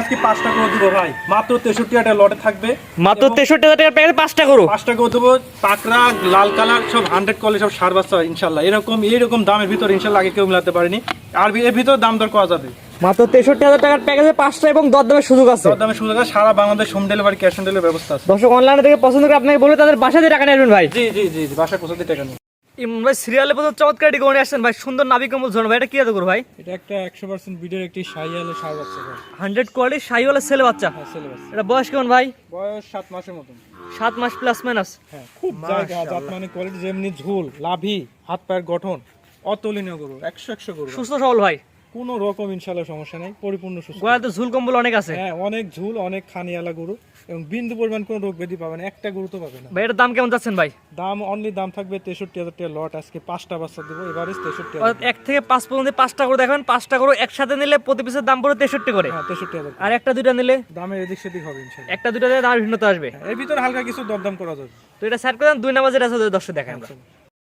আজকে পাঁচটা করে দেবো ভাই। মাত্র তেষট্টি হাজার লটে থাকবে। মাত্র তেষট্টি হাজার টাকার পাঁচটা করো। পাঁচটা করে দেবো পাকড়া লাল কালার সব হান্ড্রেড কলে সব সার বাচ্চা ইনশাল্লাহ। এরকম এইরকম দামের ভিতর ইনশাল্লাহ আগে কেউ মিলাতে পারেনি। আর এর ভিতর দাম দর করা যাবে। মাত্র তেষট্টি হাজার টাকার প্যাকেজে পাঁচটা এবং দরদামের সুযোগ আছে। দর সুযোগ আছে, সারা Bangladesh home delivery cash on delivery ব্যবস্থা আছে। দর্শক অনলাইনে থেকে পছন্দ করে আপনাকে বলে তাদের বাসা দিয়ে টাকা নেবেন ভাই। জি জি জি বাসায় পৌঁছাতে টাকা ইমরান ভাই সিরিয়ালে প্রথম চমৎকার এটি করে আসছেন ভাই সুন্দর নাবি কম্বল ঝোন ভাই এটা কি এত করো ভাই? এটা একটা একশো পার্সেন্ট বিডের একটি শাহিওয়ালের সার বাচ্চা হান্ড্রেড কোয়ালিটি শাহিওয়ালের ছেলে বাচ্চা? হ্যাঁ ছেলে বাচ্চা। এটা বয়স কেমন ভাই? বয়স সাত মাসের মতন। সাত মাস প্লাস মাইনাস হ্যাঁ খুব জায়গা জাত মানে কোয়ালিটি যেমনি ঝুল লাভি হাত পায়ের গঠন অতুলনীয় গরু একশো একশো গরু। সুস্থ সবল ভাই? কোনো রকম ইনশাল্লাহ সমস্যা নেই পরিপূর্ণ সুস্থ। গোড়াতে ঝুল কম্বল অনেক আছে? হ্যাঁ অনেক ঝুল অনেক খানিয়ালা গরু এবং বিন্দু পরিমাণ কোনো রোগ ব্যাধি পাবে না একটা গরু তো পাবে না। ভাই এটার দাম কেমন যাচ্ছেন ভাই? দাম অনলি দাম থাকবে তেষট্টি হাজার টাকা লট আজকে পাঁচটা বাচ্চা দেবো এভারেজ তেষট্টি এক থেকে পাঁচ পর্যন্ত পাঁচটা করে দেখেন পাঁচটা করে একসাথে নিলে প্রতি পিসের দাম পড়ে তেষট্টি করে। হ্যাঁ তেষট্টি হাজার আর একটা দুইটা নিলে? দামের এদিক সেদিক হবে ইনশাল্লাহ একটা দুইটা দিয়ে দামের ভিন্নতা আসবে। এর ভিতরে হালকা কিছু দরদাম করা যাবে। তো এটা সেট করে দুই নাম্বার যেটা আছে দর্শক দেখেন আমরা।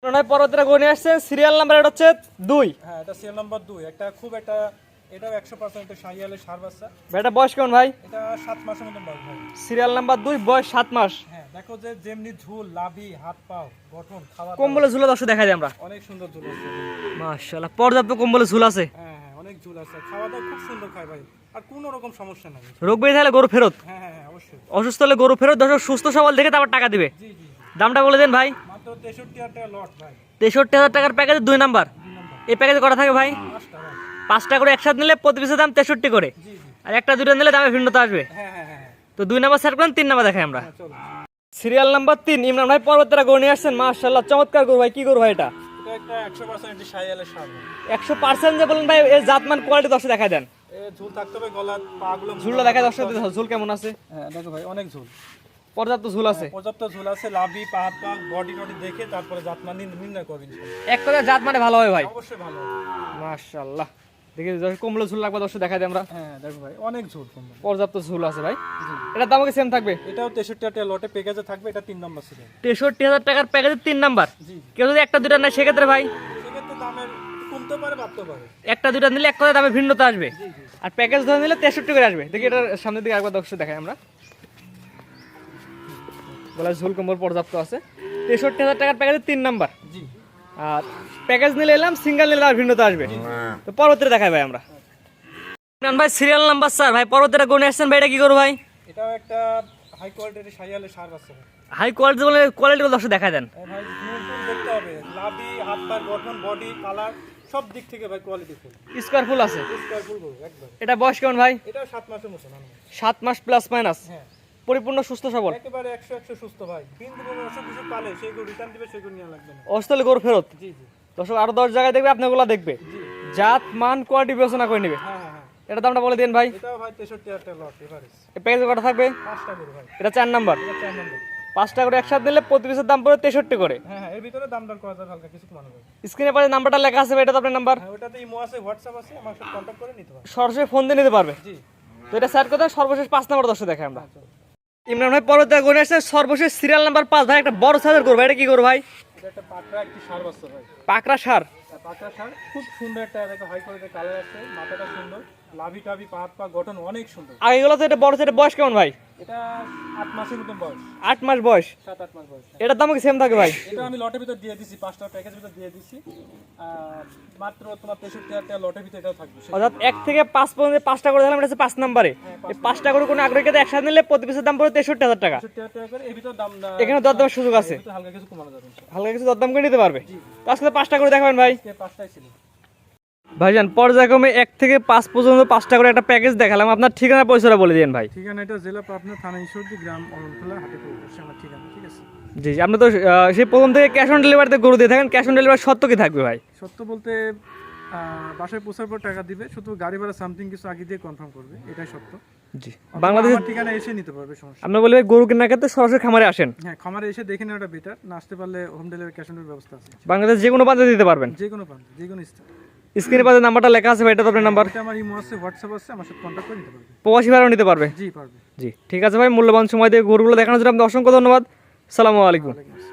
নয় পরবর্তীটা গণে আসছে সিরিয়াল নাম্বার এটা হচ্ছে দুই। হ্যাঁ এটা সিএল নাম্বার দুই। একটা খুব একটা এটাও একশো পার্সেন্ট সাইয়ালের সার বাচ্চা। এটা বয়স কেমন ভাই? এটা সাত মাসের মতন বয়স ভাই। সিরিয়াল নাম্বার দুই বয়স সাত মাস। হ্যাঁ দেখো যে যেমনি ঝুল লাভি হাত পাও গঠন খাওয়া কম্বলে ঝুলা দর্শক দেখা যায় আমরা। অনেক সুন্দর ঝুল আছে। মাশাআল্লাহ পর্যাপ্ত কম্বলে ঝুল আছে। হ্যাঁ হ্যাঁ অনেক ঝুল আছে। খাওয়া দাওয়া খুব সুন্দর খায় ভাই। আর কোনো রকম সমস্যা নাই। রোগ বেড়ে থাকলে গরু ফেরত। হ্যাঁ হ্যাঁ হ্যাঁ অবশ্যই। অসুস্থ হলে গরু ফেরত দর্শক সুস্থ সবল দেখে তারপর টাকা দিবে। জি জি জি। দামটা বলে দেন ভাই। তেষট্টি হাজার টাকার প্যাকেজে দুই নাম্বার এই প্যাকেজে কটা থাকে ভাই? পাঁচটা করে একসাথে নিলে প্রতি পিসের দাম তেষট্টি করে। আর একটা দুটো নিলে দামে ভিন্নতা আসবে। হ্যাঁ হ্যাঁ হ্যাঁ তো দুই নাম্বার সেট করেন তিন নাম্বার দেখাই আমরা। সিরিয়াল নাম্বার তিন ইমরান ভাই পর্বতরা গড়ে নিয়ে আসছেন মাশাল্লাহ চমৎকার গরু ভাই কি গরু ভাই এটা? একশো পার্সেন্ট যে বলেন ভাই এর জাতমান কোয়ালিটি দশে দেখা দেন। ঝুল থাকতে হবে গলা ঝুলটা দেখা দশটা ঝুল কেমন আছে? হ্যাঁ দেখো ভাই অনেক ঝুল। পর্যাপ্ত ঝুল আছে? পর্যাপ্ত ঝুল আছে লাভি পা হাত পা বডি টডি দেখে তারপরে জাতমান নির্ণয়- নির্ণয় করবেন এক কথা জাত মানে ভালো হয় ভাই। অবশ্যই ভালো হবে। মাশাল্লাহ দেখি কমলো ঝুল লাগবে দশটা দেখা দেয় আমরা। হ্যাঁ দেখো ভাই অনেক ঝুল পর্যাপ্ত ঝুল আছে ভাই। এটার দাম কি সেম থাকবে? এটাও তেষট্টি হাজার টাকা লটে প্যাকেজে থাকবে এটা তিন নম্বর ছিল। তেষট্টি হাজার টাকার প্যাকেজের তিন নাম্বার? জি। কেউ যদি একটা দুটা নেয় সেক্ষেত্রে ভাই? সেক্ষেত্রে দামের কমতে পারে বাড়তে পারে। একটা দুটা নিলে এক কথা দামে ভিন্নতা আসবে। আর প্যাকেজ ধরে নিলে তেষট্টি করে আসবে। দেখি এটার সামনের দিকে একবার দর্শক দেখাই আমরা। গলায় ঝুল কম্বল পর্যাপ্ত আছে। তেষট্টি হাজার টাকার প্যাকেজের তিন নাম্বার। আর প্যাকেজ নিলে এলাম সিঙ্গেল নিলে আর ভিন্নতা আসবে। তো পরবর্তীতে দেখাই ভাই আমরা। ভাই সিরিয়াল নাম্বার স্যার ভাই পরবর্তীটা গণে আসছেন ভাই এটা কি করব ভাই? এটাও একটা হাই কোয়ালিটির সাইয়ালের সার আছে হাই কোয়ালিটি বলে কোয়ালিটি দর্শক দেখা দেন। ভাই দেখতে হবে। লাভি হাত পায়ের গঠন বডি কালার সব দিক থেকে ভাই কোয়ালিটি ফুল স্কোয়ার ফুল আছে। স্কোয়ার ফুল একবার এটা বয়স কেমন ভাই? এটাও সাত মাসের মতো না সাত মাস প্লাস মাইনাস হ্যাঁ। পরিপূর্ণ সুস্থ সবল। একেবারে একশো একশো সুস্থ ভাই। কিন্তু কোনো অসুখ বিসুখ পালে সেইগুলো রিটার্ন দিবে সেগুলো নিয়ে লাগবে না। অস্থলে গরু ফেরত। জি জি। দর্শক আরও দশ জায়গায় দেখবে আপনাগুলো দেখবে। জি জাত মান কোয়ালিটি বিবেচনা করে নেবে। হ্যাঁ হ্যাঁ হ্যাঁ। এটা দামটা বলে দিন ভাই। এটাও ভাই তেষট্টি হাজার টাকা লট এভারেজ এই প্যাকেজে কটা থাকবে? পাঁচটা গরু ভাই। এটা চার নাম্বার। এটা চার নম্বর। পাঁচটা করে একসাথে প্রতি পিসের দাম পড়ে তেষট্টি করে। হ্যাঁ হ্যাঁ এর ভিতরে দাম দর করা যাবে হালকা কিছু কমানো যাবে স্ক্রিনে পাশে নাম্বারটা লেখা আছে ভাই, এটা তো আপনার নাম্বার। হ্যাঁ ওটাতে ইমো আছে হোয়াটসঅ্যাপ আছে আমার সাথে কন্ট্যাক্ট করে নিতে পারবে। সরাসরি ফোন দিয়ে নিতে পারবে। জি। তো এটা স্যার কথা সর্বশেষ পাঁচ নাম্বার দশে দেখে আমরা। ইমরান ভাই পরবর্তী গণে আসছে সর্বশেষ সিরিয়াল নাম্বার পাঁচ, ভাই, একটা বড় সাইজের করব এটা কি করব ভাই? একটা একটি ভাই। পাকড়া সার? আর পাকড়া সার খুব সুন্দর একটা দেখো হাই কোয়ালিটির কালার আছে মাথাটা সুন্দর লাভি টাভি পা পা গঠন অনেক সুন্দর। আগেগুলো তো এটা বড় সাইজের বয়স কেমন ভাই? এটা আট মাসের মতন বয়স। আট মাস বয়স? সাত আট মাস বয়স এটার দাম কি সেম থাকে ভাই? এটা আমি লটের ভিতর দিয়ে দিছি পাঁচটা প্যাকেজের ভিতর দিয়ে দিছি। মাত্র তোমার তেষট্টি হাজার টাকা লটের ভিতরে এটাও থাকবে। অর্থাৎ এক থেকে পাঁচ পর্যন্ত পাঁচটা করে দিলাম এটা হচ্ছে পাঁচ নাম্বারে। এই পাঁচটা করে কোনো আগ্রহী ক্ষেত্রে একসাথে নিলে প্রতি পিসের দাম পড়ে তেষট্টি হাজার টাকা। তেষট্টি হাজার টাকা করে এর ভিতর দাম এখানে দরদামের সুযোগ আছে। হালকা কিছু কমানো যাবে। হালকা কিছু দরদাম করে নিতে পারবে। তো আজকে পাঁচটা করে দেখাবেন ভাই। পাঁচটাই ছিল। ভাইজান পর্যায়ক্রমে এক থেকে পাঁচ পর্যন্ত পাঁচটা করে একটা প্যাকেজ দেখালাম। আপনার ঠিকানা পয়সাটা বলে দিন ভাই। ঠিকানা এটা জেলা পাবনা থানা ঈশ্বরদী গ্রাম অরণখোলা হাটে পড়ছে আমার ঠিকানা ঠিক আছে? জি আপনি তো সেই প্রথম থেকে ক্যাশ অন ডেলিভারিতে গরু দিয়ে থাকেন। ক্যাশ অন ডেলিভারি সত্য কি থাকবে ভাই? সত্য বলতে বাসায় পৌঁছার পর টাকা দিবে শুধু গাড়ি ভাড়া সামথিং কিছু আগে দিয়ে কনফার্ম করবে এটাই সত্য। জি। অথবা বাংলাদেশে আমার ঠিকানা এসে নিতে পারবে সমস্যা আপনি বলবেন গরু কেনার ক্ষেত্রে সরাসরি খামারে আসেন। হ্যাঁ খামারে এসে দেখে নেওয়াটা বেটার না আসতে পারলে হোম ডেলিভারি ক্যাশ অন ব্যবস্থা আছে। বাংলাদেশ যে কোনো দিতে পারবেন। যে কোনো যে কোনো স্থান। স্ক্রিনে পাশে নাম্বারটা লেখা আছে ভাই এটা তো আপনার নাম্বার। আমার ইমো আছে হোয়াটসঅ্যাপ আছে আমার সাথে কন্ট্যাক্ট করে নিতে পারবে। প্রবাসী ভাড়াও নিতে পারবে। জি পারবে। জি ঠিক আছে ভাই মূল্যবান সময় দিয়ে গরুগুলো দেখানোর জন্য আপনাকে অসংখ্য ধন্যবাদ। সালামু আলাইকুম। ওয়ালাইকুম আসসালাম।